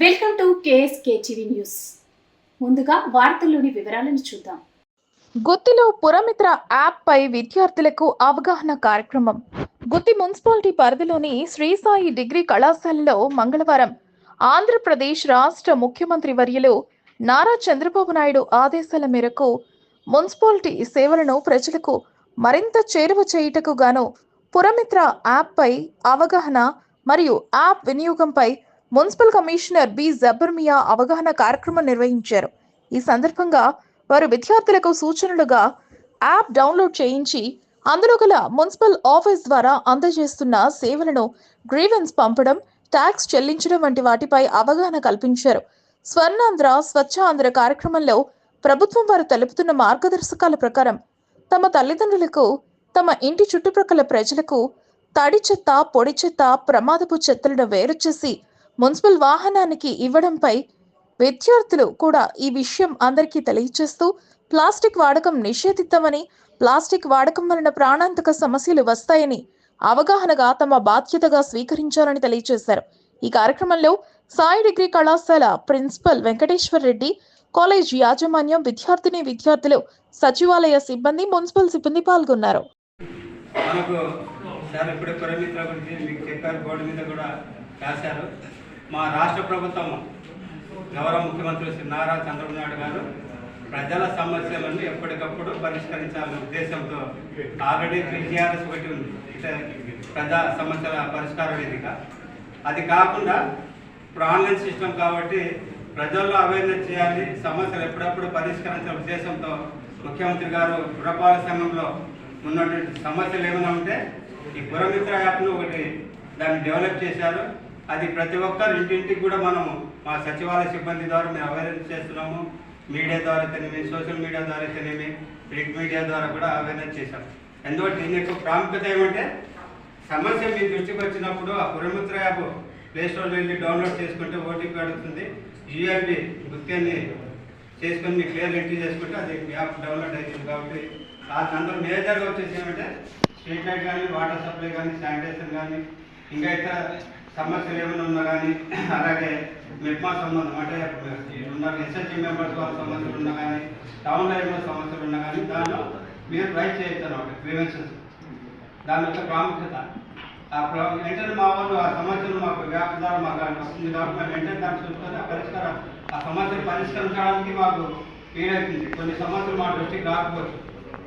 Welcome to KSK TV news. ముందుగా వార్తల్లోని వివరాలను చూద్దాం. గుత్తిలో పురమిత్ర యాప్ పై విద్యార్థులకు అవగాహన కార్యక్రమం. గుత్తి మున్సిపాలిటీ పరిధిలోని శ్రీసాయి డిగ్రీ కళాశాలలో మంగళవారం ఆంధ్రప్రదేశ్ రాష్ట్ర ముఖ్యమంత్రి వర్యులు నారా చంద్రబాబు నాయుడు ఆదేశాల మేరకు మున్సిపాలిటీ సేవలను ప్రజలకు మరింత చేరువ చేయుటకు గాను పురమిత్ర యాప్ పై అవగాహన మరియు యాప్ వినియోగంపై మున్సిపల్ కమిషనర్ బి. జబర్మియా అవగాహన కార్యక్రమం నిర్వహించారు. ఈ సందర్భంగా వారు విద్యార్థులకు సూచనలుగా యాప్ డౌన్లోడ్ చేయించి అందులో గల మున్సిపల్ ఆఫీస్ ద్వారా అందజేస్తున్న సేవలను గ్రీవెన్స్ పంపడం ట్యాక్స్ చెల్లించడం వంటి వాటిపై అవగాహన కల్పించారు. స్వర్ణాంధ్ర స్వచ్ఛ ఆంధ్ర కార్యక్రమంలో ప్రభుత్వం వారు తెలుపుతున్న మార్గదర్శకాల ప్రకారం తమ తల్లిదండ్రులకు తమ ఇంటి చుట్టుప్రక్కల ప్రజలకు తడి చెత్త పొడి చెత్త ప్రమాదపు చెత్తలను వేరు చేసి మున్సిపల్ వాహనానికి ఇవ్వడంపై విద్యార్థులు కూడా ఈ విషయం అందరికీ తెలియచేస్తూ ప్లాస్టిక్ వాడకం నిషేధిద్దామని ప్లాస్టిక్ వాడకం వలన ప్రాణాంతక సమస్యలు వస్తాయని అవగాహనగా తమ బాధ్యతగా స్వీకరించాలని తెలియజేశారు ఈ కార్యక్రమంలో సాయి డిగ్రీ కళాశాల ప్రిన్సిపల్ వెంకటేశ్వర్ రెడ్డి కాలేజ్ యాజమాన్యం విద్యార్థిని విద్యార్థులు సచివాలయ సిబ్బంది మున్సిపల్ సిబ్బంది పాల్గొన్నారు. మనకు సార్ ఇప్పుడే గురించి మీకు చెప్పారు బోర్డు మీద కూడా రాశారు. మా రాష్ట్ర ప్రభుత్వం గౌరవ ముఖ్యమంత్రి శ్రీ నారా చంద్రబాబు నాయుడు గారు ప్రజల సమస్యలను ఎప్పటికప్పుడు పరిష్కరించాలనే ఉద్దేశంతో ఆల్రెడీ టీఆర్ఎస్ ఒకటి ఉంది. ప్రజా సమస్యల పరిష్కార వేదిక. అది కాకుండా ఇప్పుడు ఆన్లైన్ సిస్టమ్ కాబట్టి ప్రజల్లో అవేర్నెస్ చేయాలి సమస్యలు ఎప్పుడప్పుడు పరిష్కరించాలనే ఉద్దేశంతో ముఖ్యమంత్రి గారు పురపాలక సంఘంలో ఉన్నటువంటి సమస్యలు ఏమైనా ఉంటే ఈ పురమిత్ర యాప్ను ఒకటి దాన్ని డెవలప్ చేశారు. అది ప్రతి ఒక్కరు ఇంటింటికి కూడా మనము మా సచివాలయ సిబ్బంది ద్వారా మేము అవేర్నెస్ చేస్తున్నాము. మీడియా ద్వారా అయితేనేమి సోషల్ మీడియా ద్వారా అయితేనేమి ప్రింట్ మీడియా ద్వారా కూడా అవేర్నెస్ చేశాం ఎందుకంటే దీని యొక్క ప్రాముఖ్యత ఏమంటే సమస్య మీ దృష్టికి వచ్చినప్పుడు ఆ పురమిత్ర యాప్ ప్లేస్టోర్లో వెళ్ళి డౌన్లోడ్ చేసుకుంటే ఓటీపీ అడుగుతుంది. జిఆర్బి గుర్తిని చేసుకొని మీ క్లియర్ ఎంట్రీ చేసుకుంటే అది యాప్ డౌన్లోడ్ అవుతుంది కాబట్టి ఆ దాంట్లో మేజర్గా వచ్చేసి ఏమంటే స్ట్రీట్ లైట్ కానీ వాటర్ సప్లై కానీ శానిటైజర్ కానీ ఇంకా ఇతర సమస్యలు ఏమైనా ఉన్నా కానీ అలాగే మెట్మా సంబంధం అంటే ఉన్న ఎస్ఎస్టీ మెంబర్స్ వాళ్ళ సమస్యలు ఉన్నా కానీ టౌన్ లైన్లో సమస్యలు ఉన్నా కానీ దానిలో మీరు రైట్ చేయొచ్చు అనమాట ప్రివెన్షన్స్ దాని యొక్క ప్రాముఖ్యత. ఆ ప్ర- వెంటనే మా వాళ్ళు ఆ సమస్యలు మాకు వ్యాపారం మాకు వస్తుంది కాబట్టి మేము వెంటనే దాన్ని చూసుకొని ఆ పరిష్కారం ఆ సమస్యలు పరిష్కరించడానికి మాకు వీలవుతుంది. కొన్ని సమస్యలు మా దృష్టికి రాకపోవచ్చు.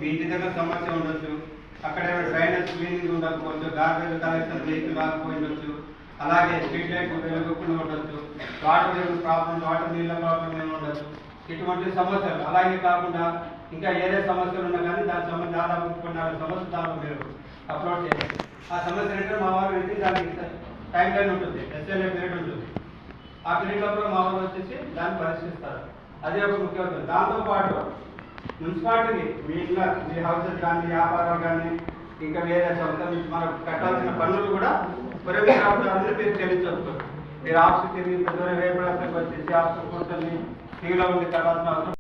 మీ ఇంటి దగ్గర సమస్య ఉండొచ్చు. అక్కడ ఏమైనా డ్రైనేజ్ క్లీనింగ్ ఉండకపోవచ్చు గార్బేజ్ కలెక్షన్ వెహికల్ కాకపోయిండొచ్చు అలాగే స్ట్రీట్ లైట్ వెలుగకుండా ఉండొచ్చు వాటర్ ప్రాబ్లమ్స్ వాటర్ నీళ్ళ ప్రాబ్లం ఉండొచ్చు. ఇటువంటి సమస్యలు అలాగే కాకుండా ఇంకా ఏదే సమస్యలు ఉన్నా కానీ దాని సంబంధించి దాదాపు కొన్ని నాలుగు సమస్యలు మీరు అప్లోడ్ చేయాలి ఆ సమస్య ఏంటంటే మా వారు వెళ్ళి దానికి టైం లైన్ ఉంటుంది ఎస్ఎల్ఏ పీరియడ్ ఉంటుంది. ఆ పీరియడ్ లోపల మా వారు వచ్చేసి దాన్ని పరిశీలిస్తారు. అదే ఒక ముఖ్య దాంతోపాటు మున్సిపాలిటీకి మీ ఇళ్ళ మీ హౌసెస్ కానీ వ్యాపారాలు కానీ ఇంకా వేరే సొంత మనకు కట్టాల్సిన పన్నులు కూడా పురమిత రావడానికి మీరు చెల్లించవచ్చు మీరు ఆఫీస్ తిరిగి దూరం వేపడానికి వచ్చేసి ఆఫీస్ కూర్చొని టీవీలో ఉండి కట్టాల్సిన అవసరం